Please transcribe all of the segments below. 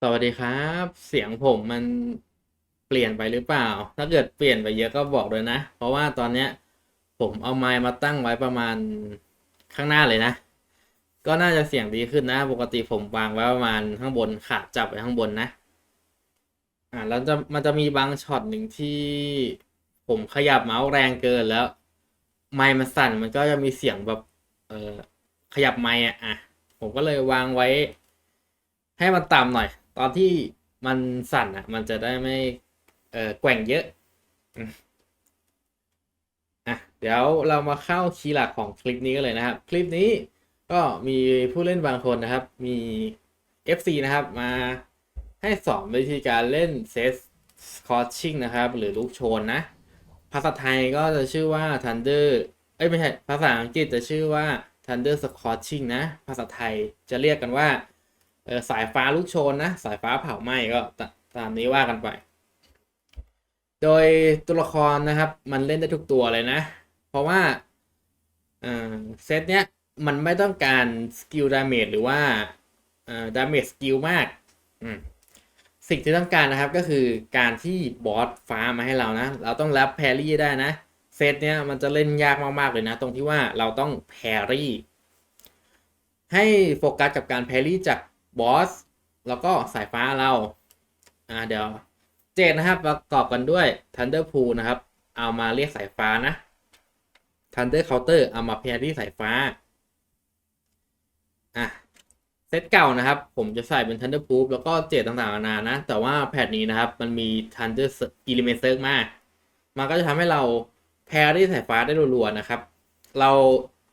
สวัสดีครับ เสียงผมมันเปลี่ยนไปหรือเปล่า ถ้าเกิดเปลี่ยนไปเยอะก็บอกเลยนะ เพราะว่าตอนเนี้ย ผมเอาไมค์มาตั้งไว้ประมาณข้างหน้าเลยนะ ก็น่าจะเสียงดีขึ้นนะ ปกติผมวางไว้ประมาณข้างบนขาจับไว้ข้างบนนะ อ่าแล้วจะมันจะมีบางช็อตหนึ่งที่ผมขยับเมาส์แรงเกินแล้ว ไมค์มันสั่นมันก็จะมีเสียงแบบ เออขยับไมค์อะอะผมก็เลยวางไว้ ให้มันต่ำหน่อย ตอนที่มันสั่นอะ มันจะได้ไม่เออแกว่งเยอะอะเดี๋ยวเรามาเข้าคีย์หลักของคลิปนี้กันเลยนะครับ คลิปนี้ก็มีผู้เล่นบางคนนะครับ มี FC นะครับ มาให้สอนวิธีการเล่นเซสคอร์ชิ่งนะครับ หรือลูกโชนนะ ภาษาไทยก็จะชื่อว่า Thunder เอ้ยไม่ใช่ ภาษาอังกฤษจะชื่อว่า Thunder Scorching นะ ภาษาไทยจะเรียกกันว่า เออสายฟ้าลูกโชนนะ สายฟ้าเผาไหม้ก็ตามนี้ว่ากันไป โดยตัวละครนะครับ มันเล่นได้ทุกตัวเลยนะ เพราะว่าเออเซตเนี้ยมันไม่ต้องการสกิลดาเมจหรือว่าเออดาเมจสกิลมากอืมสิ่งที่ต้องการนะครับก็คือการที่บอสฟ้ามาให้เรานะ เราต้องรับแพรี่ได้นะ เซตเนี้ยมันจะเล่นยากมากๆเลยนะ ตรงที่ว่าเราต้องแพรี่ ให้โฟกัสกับการแพรรี่จาก บอสแล้วก็สายฟ้าเราอ่าเดี๋ยวเจดนะครับประกอบกันด้วย Thunder Pool นะครับ เอามาเรียกสายฟ้านะ Thunder Counter เอามาแพรรี่สายฟ้าอะเซตเก่านะครับ ผมจะใส่เป็น Thunder Proof แล้วก็เจดต่างๆนานานะ แต่ว่าแพทนี้นะครับ มันมี Thunder Element Surge มากมันก็จะทำให้เราแพรรี่สายฟ้าได้รัวๆนะครับ เรา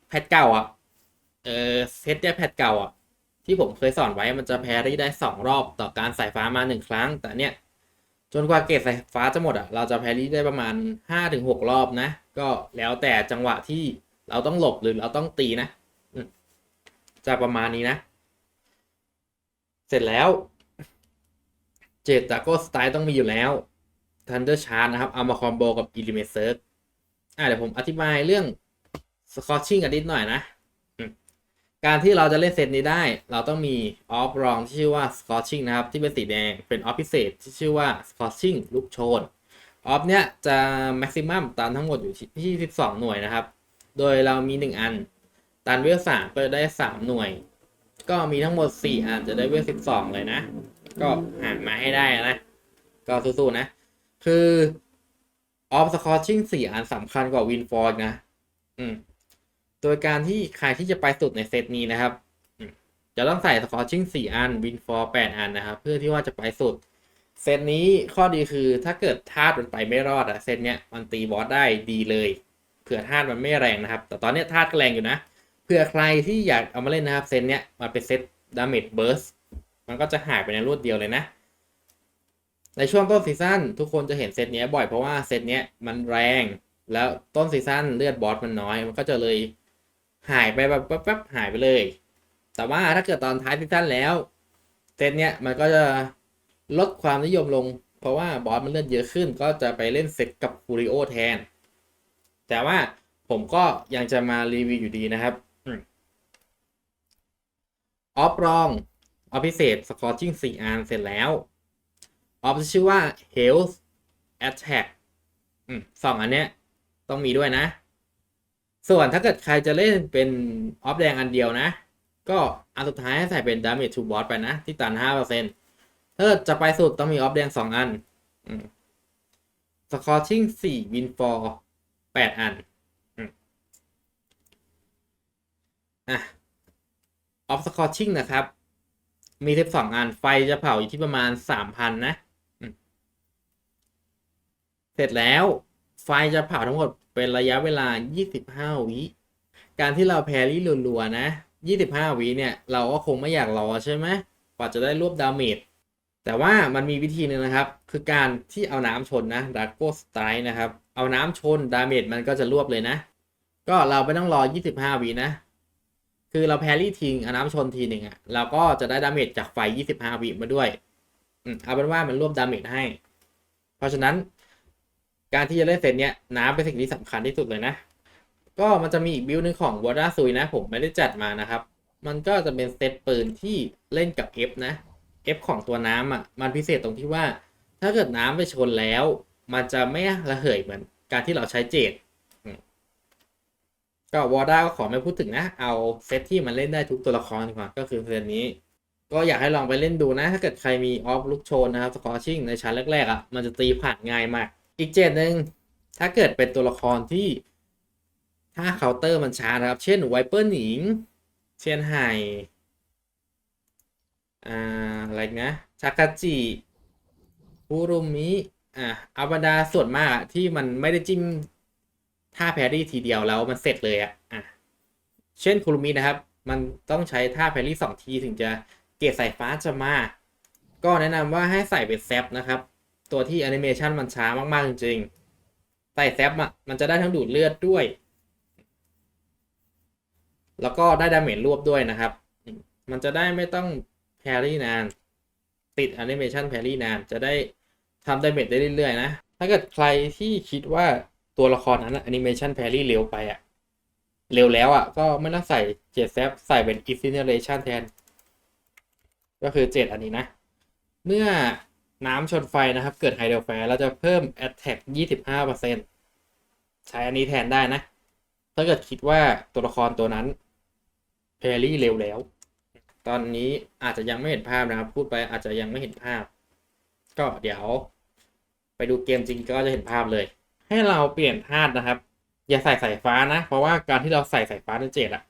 แพทเก่าอะเออเซตเนี่ยแพทเก่าอะ ที่ผมเคยสอนไว้มันจะแพรรี่ได้สองรอบต่อการสายฟ้ามาหนึ่งครั้ง แต่เนี่ยจนกว่าเกรดสายฟ้าจะหมดอะเราจะแพรรี่ได้ประมาณห้าถึงหกรอบนะ ก็แล้วแต่จังหวะที่เราต้องหลบหรือเราต้องตีนะจะประมาณนี้นะ เสร็จแล้วเจตจาก็สไตล์ต้องมีอยู่แล้ว Thunder Charge นะครับเอามาคอมโบกับ Element Surge อะเดี๋ยวผมอธิบายเรื่อง Scorching กันนิดหน่อยนะ การที่เราจะเล่นเซตนี้ได้ เราต้องมีออฟรองที่ชื่อว่า Scorching นะครับ ที่เป็นสีแดงเป็นออฟพิเศษที่ชื่อว่า Scorching ลูกโชนออฟเนี้ยจะ maximum ตันทั้งหมดอยู่ที่12 หน่วยนะครับ โดยเรามี 1 อันตันเวล3ก็จะได้ 3 หน่วย ก็มีทั้งหมด 4 อันจะได้เวล12 เลยนะ ก็หามาให้ได้นะ ก็สู้ๆนะ คือออฟสคอร์ชิ่ง4อันสำคัญกว่าวินฟอร์นะ อืม โดยการที่ใครที่จะไปสุดในเซตนี้นะครับจะต้องใส่สกอร์ชิ่ง4อันวินฟอร์8อันนะครับ เพื่อที่ว่าจะไปสุด เซตนี้ข้อดีคือถ้าเกิดธาตุมันไปไม่รอดอะเซตเนี้ยมันตีบอสได้ดีเลยเผื่อธาตุมันไม่แรงนะครับ แต่ตอนเนี้ยธาตุก็แรงอยู่นะเผื่อใครที่อยากเอามาเล่นนะครับเซตเนี้ยมันเป็นเซตดาเมจเบิร์สมันก็จะหายไปในรวดเดียวเลยนะ ในช่วงต้นซีซั่นทุกคนจะเห็นเซตเนี้ยบ่อยเพราะว่าเซตเนี้ยมันแรงแล้วต้นซีซั่นเลือดบอสมันน้อย มันก็จะเลย หายไปแบบแป๊บๆหายไปเลย แต่ว่าถ้าเกิดตอนท้ายซีซั่นแล้วเซตเนี้ยมันก็จะลดความนิยมลง เพราะว่าบอสมันเลือดเยอะขึ้น ก็จะไปเล่นเซตกับฟูริโอแทน แต่ว่าผมก็ยังจะมารีวิวอยู่ดีนะครับออฟรองออฟพิเศษสกอร์จิ้งสี่อันเสร็จแล้ว ออฟชื่อว่า Health Attack อืมสองอันเนี้ยต้องมีด้วยนะ ส่วนถ้าเกิดใครจะเล่นเป็นออฟแดงอันเดียวนะ ก็อันสุดท้ายให้ใส่เป็น damage to boss ไปนะ ที่ตันห้าเปอร์เซ็นต์ถ้าเกิดจะไปสุดต้องมีออฟแดงสองอันสกอร์ชิ่งสี่วินฟอร์แปดอันอืมอะออฟสกอร์ชิ่งนะครับ มีสิบสองอันไฟจะเผาอยู่ที่ประมาณสามพันนะ เสร็จแล้วไฟจะเผาทั้งหมด เป็นระยะเวลา 25 วิการที่เราแพรี่รัวๆนะ 25 วิเนี่ย เราก็คงไม่อยากรอใช่ไหมกว่าจะได้รวบดาเมจแต่ว่ามันมีวิธีหนึ่งนะครับ คือการที่เอาน้ำชนนะดาร์โกสไตร์นะครับ เอาน้ำชนดาเมจมันก็จะรวบเลยนะ ก็เราไม่ต้องรอ 25 วินะคือเราแพรี่ทิ้งเอาน้ำชนทีหนึ่งอะเราก็จะได้ดาเมจจากไฟ 25 วิมาด้วยอืมเอาเป็นว่ามันรวบดาเมจให้ เพราะฉะนั้น การที่จะเล่นเซตเนี้ยน้ำเป็นสิ่งที่สำคัญที่สุดเลยนะ ก็มันจะมีอีกบิลหนึ่งของวอร์ดาซุยนะ ผมไม่ได้จัดมานะครับ มันก็จะเป็นเซตปืนที่เล่นกับ F นะ F ของตัวน้ำอะมันพิเศษตรงที่ว่า ถ้าเกิดน้ำไปชนแล้ว มันจะไม่ระเหยเหมือนการที่เราใช้เจดก็วอร์ด้าก็ขอไม่พูดถึงนะ เอาเซตที่มันเล่นได้ทุกตัวละครดีกว่าก็คือเซตนี้ ก็อยากให้ลองไปเล่นดูนะ ถ้าเกิดใครมีออฟลูกโชนนะครับสกอร์ชิ่งในชั้นแรกๆอะมันจะตีผ่านง่ายมาก อีกเจดหนึ่งถ้าเกิดเป็นตัวละครที่ถ้าเคาน์เตอร์มันช้านะครับ เช่นไวเปอร์หนิง เช่นไฮอ่าอะไรนะชากาจิฟูรุมิอ่าอาบรรดาส่วนมากอะที่มันไม่ได้จิ้มท่าแพรรี่ทีเดียวแล้วมันเสร็จเลยอะอะเช่นคุรุมินะครับ มันต้องใช้ท่าแพรรี่สองทีถึงจะเกรดสายฟ้าจะมา ก็แนะนำว่าให้ใส่เป็นแซปนะครับ ตัวที่แอนิเมชันมันช้ามาก ๆ จริงๆใส่แซปอะมันจะได้ทั้งดูดเลือดด้วย แล้วก็ได้ดาเมจรวบด้วยนะครับ มันจะได้ไม่ต้องแพรี่นาน ติดแอนิเมชันแพรี่นาน จะได้ทำดาเมจได้เรื่อย ๆ นะ ถ้าเกิดใครที่คิดว่าตัวละครนั้นแอนิเมชันแพรี่เร็วไปอะเร็วแล้วอะ ก็ไม่ต้องใส่เจ็ดแซฟใส่เป็น incineration แทน ก็คือเจ็ดอันนี้นะ เมื่อ น้ำชนไฟนะครับ เกิดไฮเดรแฟร์เราจะเพิ่ม attack 25%ใช้อันนี้แทนได้นะ ถ้าเกิดคิดว่าตัวละครตัวนั้นแพรรี่เร็วแล้ว ตอนนี้อาจจะยังไม่เห็นภาพนะครับ พูดไปอาจจะยังไม่เห็นภาพ ก็เดี๋ยว ไปดูเกมจริงก็จะเห็นภาพเลย ให้เราเปลี่ยนธาตุนะครับ อย่าใส่สายฟ้านะ เพราะว่าการที่เราใส่สายฟ้าในเจ็ดอะ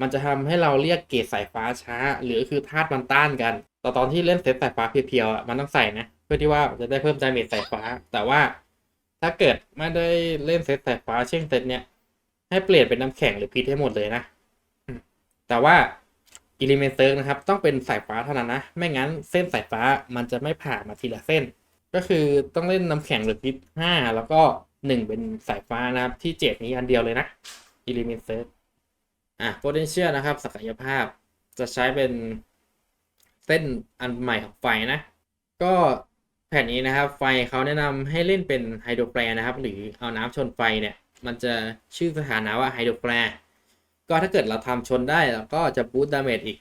มันจะทำให้เราเรียกเกรดสายฟ้าช้า หรือคือธาตุมันต้านกันแต่ตอนที่เล่นเซตสายฟ้าเพียวๆอะมันต้องใส่นะ เพื่อที่ว่าจะได้เพิ่มดาเมจสายฟ้า แต่ว่าถ้าเกิดไม่ได้เล่นเซตสายฟ้าเช่นเซตเนี้ยให้เปลี่ยนเป็นน้ำแข็งหรือพิษให้หมดเลยนะ แต่ว่าอิเลเมนเซิร์กนะครับ ต้องเป็นสายฟ้าเท่านั้นนะ ไม่งั้นเส้นสายฟ้ามันจะไม่ผ่ามาทีละเส้น ก็คือต้องเล่นน้ำแข็งหรือพิษห้าแล้วก็หนึ่งเป็นสายฟ้านะครับที่เจ็ดนี้อันเดียวเลยนะอิเลเมนเซิร์ อะ potential นะครับศักยภาพจะใช้เป็นเส้นอันใหม่ของไฟนะ ก็แผ่นนี้นะครับ ไฟเขาแนะนำให้เล่นเป็นไฮโดรแปรนะครับ หรือเอาน้ำชนไฟเนี่ย มันจะชื่อสถานะว่าไฮโดรแปรก็ถ้าเกิดเราทำชนได้เราก็จะบูตดาเมจอีก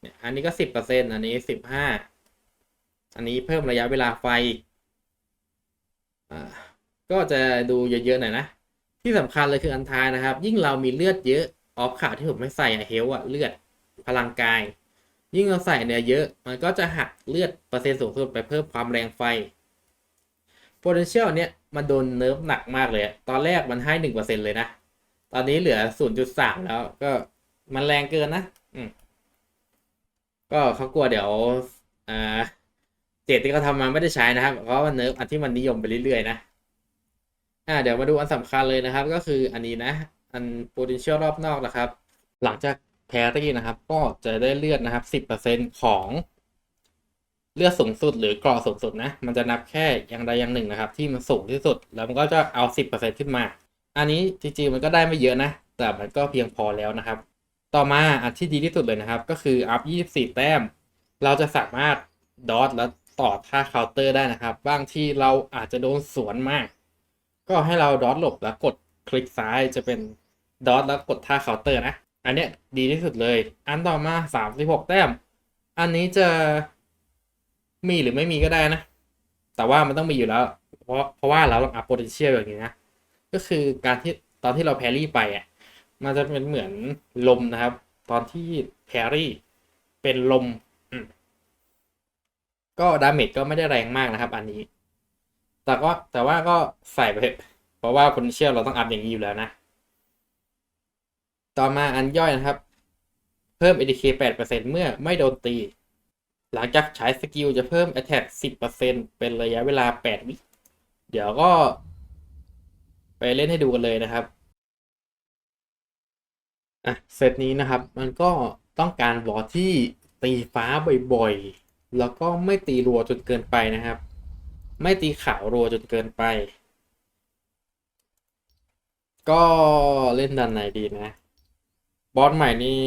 เนี่ยอันนี้ก็สิบเปอร์เซ็นต์อันนี้สิบห้าอันนี้เพิ่มระยะเวลาไฟอ่าก็จะดูเยอะๆหน่อยนะ ที่สำคัญเลยคืออันท้ายนะครับ ยิ่งเรามีเลือดเยอะ ออฟข่าวที่ผมไม่ใส่อะเฮลอะเลือดพลังกาย ยิ่งเราใส่เนี่ยเยอะ มันก็จะหักเลือดเปอร์เซ็นต์สูงสุดไปเพิ่มความแรงไฟ potential เนี่ยมันโดนเนิร์ฟหนักมากเลย ตอนแรกมันให้หนึ่งเปอร์เซ็นเลยนะ ตอนนี้เหลือศูนย์จุดสามแล้วก็มันแรงเกินนะ อืม ก็เขากลัวเดี๋ยวอ่าเจตที่เขาทำมาไม่ได้ใช้นะครับ เพราะว่าเนิร์ฟอันที่มันนิยมไปเรื่อยๆนะ อ่า เดี๋ยวมาดูอันสำคัญเลยนะครับ ก็คืออันนี้นะ อัน potential รอบนอกนะครับ หลังจากแพรรี่นะครับ ก็จะได้เลือดนะครับสิบเปอร์เซ็นของเลือดสูงสุดหรือกราะสูงสุดนะ มันจะนับแค่อย่างใดอย่างหนึ่งนะครับ ที่มันสูงที่สุด แล้วมันก็จะเอาสิบเปอร์เซ็นขึ้นมา อันนี้จริงๆมันก็ได้ไม่เยอะนะ แต่มันก็เพียงพอแล้วนะครับ ต่อมาอันที่ดีที่สุดเลยนะครับ ก็คืออัพ 24 แต้ม เราจะสามารถดอทแล้วต่อท่าเคาน์เตอร์ได้นะครับ บางที่เราอาจจะโดนสวนมาก ก็ให้เราดอทหลบแล้วกด คลิกซ้ายจะเป็นดอทแล้วกดท่าเคาน์เตอร์นะ อันเนี้ยดีที่สุดเลย อันต่อมาสามสิบหกแต้ม อันนี้จะมีหรือไม่มีก็ได้นะ แต่ว่ามันต้องมีอยู่แล้ว เพราะเพราะว่าเราต้องอัพ potential อย่างนี้นะ ก็คือการที่ตอนที่เราแพรรี่ไปอะ มันจะเป็นเหมือนลมนะครับ ตอนที่แพรรี่เป็นลมอืมก็ดาเมจก็ไม่ได้แรงมากนะครับ อันนี้ แต่ก็แต่ว่าก็ใส่ไป เพราะว่า potential เราต้องอัพอย่างนี้อยู่แล้วนะ ต่อมาอันย่อยนะครับ เพิ่ม ADK 8%เมื่อไม่โดนตี หลังจากใช้สกิลจะเพิ่ม Attack 10%เป็นระยะเวลา 8 วิ เดี๋ยวก็ ไปเล่นให้ดูกันเลยนะครับอะเซตนี้นะครับ มันก็ต้องการบอที่ตีฟ้าบ่อยๆ แล้วก็ไม่ตีรัวจนเกินไปนะครับ ไม่ตีขาวรัวจนเกินไป ก็เล่นดันไหนดีนะ บอสใหม่นี่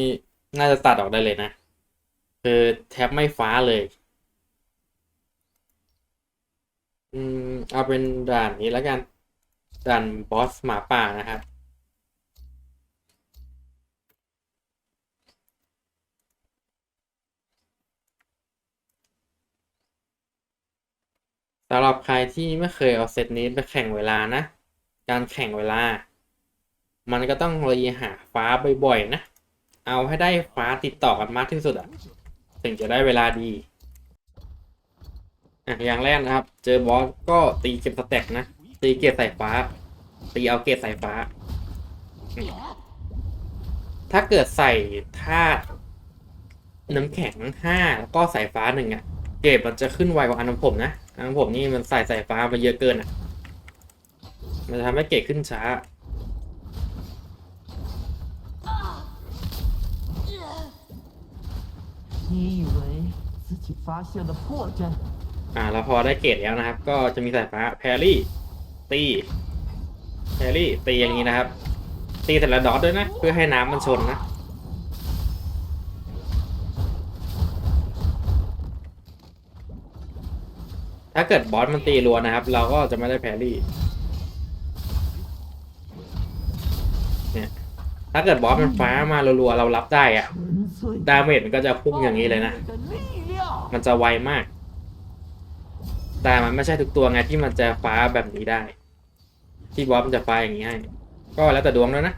น่าจะตัดออกได้เลยนะ คือแทบไม่ฟ้าเลย อืม เอาเป็นด่านนี้แล้วกัน ด่านบอสหมาป่านะครับ สำหรับใครที่ไม่เคยเอาเซตนี้ไปแข่งเวลานะ การแข่งเวลา มันก็ต้องรีหาฟ้าบ่อยๆนะ เอาให้ได้ฟ้าติดต่อกันมากที่สุดอะถึงจะได้เวลาดี อะ อย่างแรกนะครับ เจอบอสก็ตีเก็บสแต็กนะ ตีเกตสายฟ้า ตีเอาเกตสายฟ้า ถ้าเกิดใส่ธาตุน้ำแข็งห้าแล้วก็สายฟ้าหนึ่งอะเกรดมันจะขึ้นไวกว่าอันของผมนะอันของผมนี่มันใส่สายฟ้ามาเยอะเกินอะมันจะทำให้เกรดขึ้นช้า 你以为自己发现了破绽？ อ่าแล้วพอได้เกรดแล้วนะครับ ก็จะมีสายฟ้าแพรรี่ ตีแพรรี่ ตีอย่างนี้นะครับ ตีแต่ละดอทด้วยนะ เพื่อให้น้ำมันชนนะ ถ้าเกิดบอสมันตีรัวนะครับ เราก็จะไม่ได้แพรรี่ เนี่ย ถ้าเกิดบอสมันฟ้ามารัวๆเรารับได้อะ 纯粹 ดาเมจมันก็จะพุ่งอย่างนี้เลยนะ มันจะไวมาก แต่มันไม่ใช่ทุกตัวไงที่มันจะฟ้าแบบนี้ได้ ที่บอสมันจะฟ้าอย่างนี้ให้ ก็แล้วแต่ดวงแล้วนะ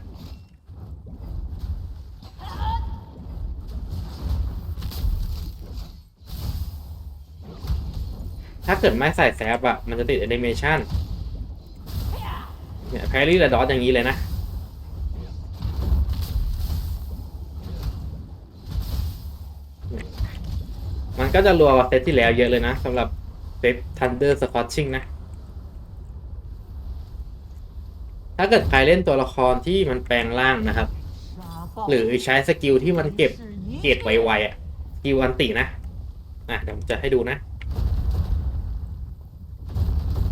ถ้าเกิดไม่ใส่แซฟอะมันจะติดแอนิเมชันเนี่ยแพรี่และดอทอย่างนี้เลยนะ ก็จะรัวกเซตที่แล้วเยอะเลยนะสำหรับเซตทันเดอร์สคอตชิ่งนะ ถ้าเกิดใครเล่นตัวละครที่มันแปลงร่างนะครับ หรือใช้สกิลที่มันเก็บเก็บไวๆอะสกิลอันตินะอะเดี๋ยวจะให้ดูนะ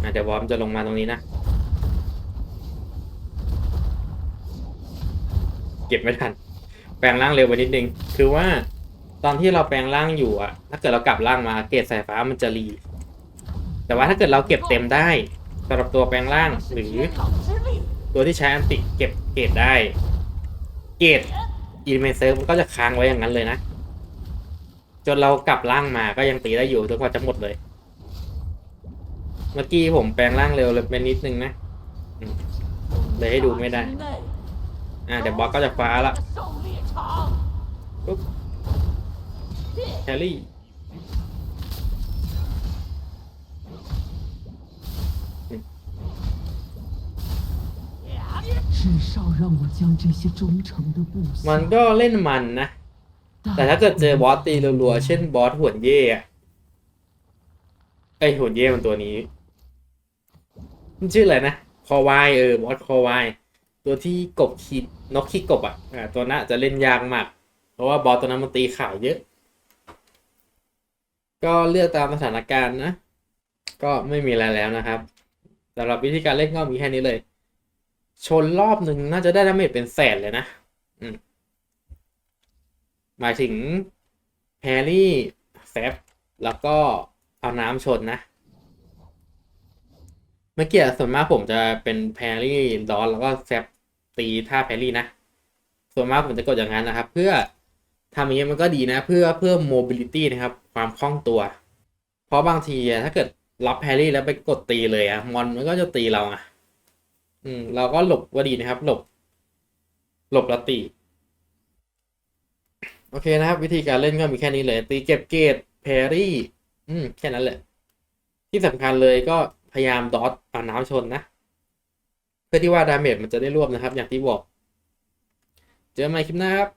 อะเดี๋ยววอมจะลงมาตรงนี้นะ เก็บไม่ทัน แปลงร่างเร็วไปนิดนึง คือว่า ตอนที่เราแปลงร่างอยู่อะถ้าเกิดเรากลับร่างมาเกรดสายฟ้ามันจะรี แต่ว่าถ้าเกิดเราเก็บเต็มได้สำหรับตัวแปลงร่างหรือ ตัวที่ใช้อันติเก็บเกรดได้ เกรดอินเมเซิร์ฟมันก็จะค้างไว้อย่างนั้นเลยนะ จนเรากลับร่างมาก็ยังตีได้อยู่จนกว่าจะหมดเลย เมื่อกี้ผมแปลงร่างเร็วไปนนิดนึงนะเลยให้ดูไม่ได้ อ่าเดี๋ยวบอสก็จะฟ้าละปุ๊บ แฮร์รี่มันก็เล่นมันนะ แต่ถ้าเกิดเจอบอสตีรัวๆ เช่นบอสหุ่นเย่อะไอหุ่นเย่มันตัวนี้ มันชื่ออะไรนะ คอวายเออบอสคอวายตัวที่กบขีดนกขี้กบอะตัวน่ะจะเล่นยากมาก เพราะว่าบอสตัวนั้นมันตีข่ายเยอะ ก็เลือกตามสถานการณ์นะ ก็ไม่มีอะไรแล้วนะครับสำหรับวิธีการเล่นก็มีแค่นี้เลย ชนรอบหนึ่งน่าจะได้ดาเมจเป็นแสนเลยนะมหมายถึงแพรี่แซฟแล้วก็เอาน้ำชนนะ เมื่อกี้ส่วนมากผมจะเป็นแพรี่ดอนแล้วก็แซฟตีท่าแพรรี่นะ ส่วนมากผมจะกดอย่างนั้นนะครับ เพื่อ ทำอย่างนี้มันก็ดีนะ เพื่อเพิ่มโมบิลิตี้นะครับ ความคล่องตัว เพราะบางทีถ้าเกิดรับแพรรี่แล้วไปกดตีเลยอะมอนมันก็จะตีเราอะอืม เราก็หลบก็ดีนะครับ หลบ หลบล้วตี โอเคนะครับ วิธีการเล่นก็มีแค่นี้เลย ตีเก็บเกตแพรรี่ อืม แค่นั้นแหละ ที่สำคัญเลยก็พยายามดอทเอาน้ำชนนะ เพื่อที่ว่าดาเมจมันจะได้รวบนะครับ อย่างที่บอก เจอกันใหม่คลิปหน้าครับ